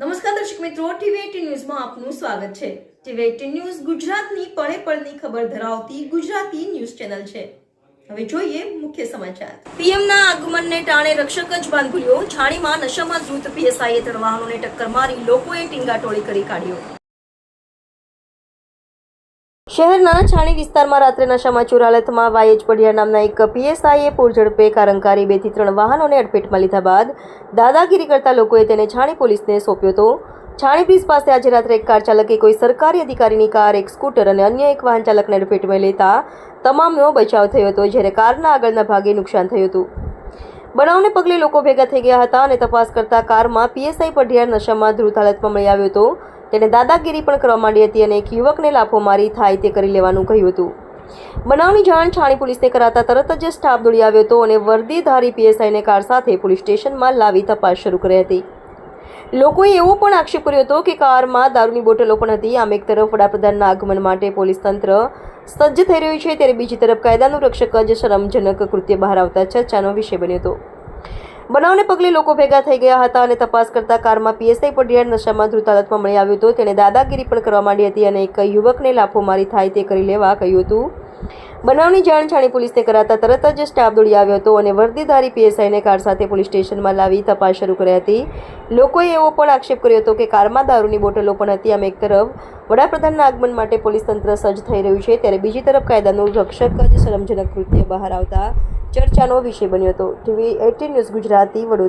નમસ્કાર દર્શક મિત્રો ટીવી ન્યૂઝમાં આપનું સ્વાગત છે. ટીવી એટીન ન્યૂઝ ગુજરાતની પળે પળની ખબર ધરાવતી ગુજરાતી ન્યૂઝ ચેનલ છે. હવે જોઈએ મુખ્ય સમાચાર. પીએમના આગમનને ટાણે રક્ષક જ બાંધ છાણીમાં નશામાં ધૃત પીએસઆઈએ તરવાહનોને ટક્કર મારી, લોકોએ ટીંગાટોળી કરી કાઢ્યો. શહેરના છાણી વિસ્તારમાં રાત્રે નશામાં ચોર હાલતમાં વાયેજ પડિયા નામના એક પીએસઆઈએ પૂરઝડપે કારંકારી બેથી ત્રણ વાહનોને અડફેટમાં લીધા બાદ દાદાગીરી કરતા લોકોએ તેને છાણી પોલીસને સોંપ્યો હતો. છાણી બ્રિજ પાસે આજે રાત્રે એક કાર ચાલકે કોઈ સરકારી અધિકારીની કાર, એક સ્કૂટર અને અન્ય એક વાહન ચાલકને અડફેટમાં લેતા તમામનો બચાવ થયો હતો, જ્યારે કારના આગળના ભાગે નુકસાન થયું હતું. બનાવને પગલે લોકો ભેગા થઈ ગયા હતા અને તપાસ કરતા કારમાં પીએસઆઈ પઢિયાર નશામાં ધ્રુત હાલતમાં મળી આવ્યો હતો. તેને દાદાગીરી પણ કરવા માંડી હતી અને એક યુવકને લાફો મારી થાય તે કરી લેવાનું કહ્યું હતું. બનાવની જાણ છાણી પોલીસને કરાતા તરત જ સ્ટાફ દોડી આવ્યો હતો અને વર્દીધારી પીએસઆઈને કાર સાથે પોલીસ સ્ટેશનમાં લાવી તપાસ શરૂ કરી હતી. લોકોએ એવો પણ આક્ષેપ કર્યો હતો કે કારમાં દારૂની બોટલો પણ હતી. આમ એક તરફ વડાપ્રધાનના આગમન માટે પોલીસ તંત્ર સજ્જ થઈ રહ્યું છે, ત્યારે બીજી તરફ કાયદાનું રક્ષક જ શરમજનક કૃત્ય બહાર આવતા ચર્ચાનો વિષય બન્યો હતો. બનાવને પગલે લોકો ભેગા થઈ ગયા હતા અને તપાસ કરતા કારમાં પીએસઆઈ પડિયાર નશામાં ધ્રુત હાલતમાં મળી આવ્યો હતો. તેને દાદાગીરી પણ કરવા માંડી હતી અને એક યુવકને લાફો મારી થાય તે કરી લેવા કહ્યું હતું. બનાવની જાણ છાણી પોલીસને કરાતા તરત જ સ્ટાફ દોડી આવ્યો હતો અને વર્દીધારી પીએસઆઈને કાર સાથે પોલીસ સ્ટેશનમાં લાવી તપાસ શરૂ કરી હતી. લોકોએ એવો પણ આક્ષેપ કર્યો હતો કે કારમાં દારૂની બોટલો પણ હતી. આમ એક તરફ વડાપ્રધાનના આગમન માટે પોલીસ તંત્ર સજ્જ થઈ રહ્યું છે, ત્યારે બીજી તરફ કાયદાનું રક્ષક જ શરમજનક કૃત્ય બહાર આવતા ચર્ચાનો વિષય બન્યો હતો. TV eighteen news Gujarati Vadodara.